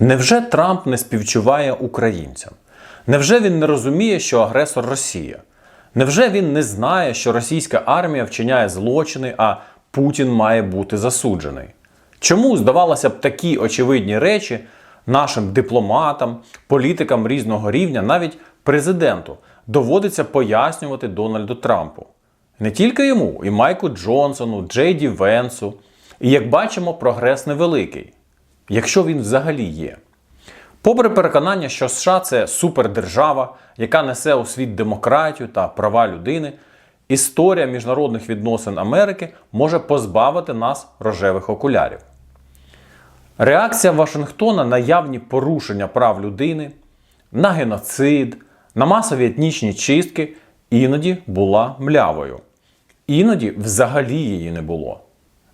Невже Трамп не співчуває українцям? Невже він не розуміє, що агресор Росія? Невже він не знає, що російська армія вчиняє злочини, а Путін має бути засуджений? Чому, здавалося б, такі очевидні речі нашим дипломатам, політикам різного рівня, навіть президенту, доводиться пояснювати Дональду Трампу? Не тільки йому, і Майку Джонсону, Джей Ді Венсу. І як бачимо, прогрес невеликий, якщо він взагалі є. Попри переконання, що США це супердержава, яка несе у світ демократію та права людини, історія міжнародних відносин Америки може позбавити нас рожевих окулярів. Реакція Вашингтона на явні порушення прав людини, на геноцид, на масові етнічні чистки іноді була млявою. Іноді взагалі її не було.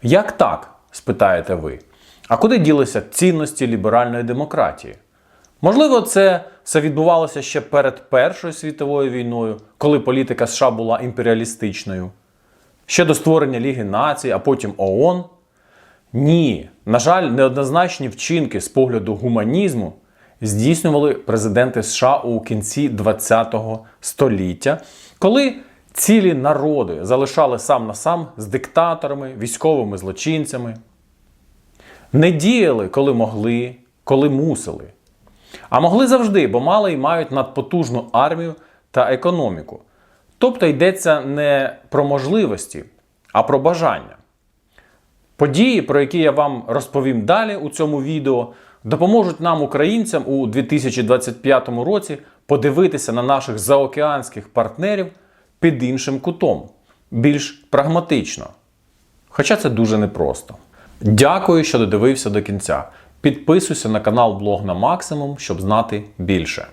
Як так? спитаєте ви. А куди ділися цінності ліберальної демократії? Можливо, це все відбувалося ще перед Першою світовою війною, коли політика США була імперіалістичною, ще до створення Ліги націй, а потім ООН. Ні, на жаль, неоднозначні вчинки з погляду гуманізму здійснювали президенти США у кінці ХХ століття, коли цілі народи залишали сам на сам з диктаторами, військовими злочинцями. Не діяли, коли могли, коли мусили. А могли завжди, бо мали і мають надпотужну армію та економіку. Тобто йдеться не про можливості, а про бажання. Події, про які я вам розповім далі у цьому відео, допоможуть нам, українцям, у 2025 році подивитися на наших заокеанських партнерів під іншим кутом, більш прагматично. Хоча це дуже непросто. Дякую, що додивився до кінця. Підписуйся на канал Блог на максимум, щоб знати більше.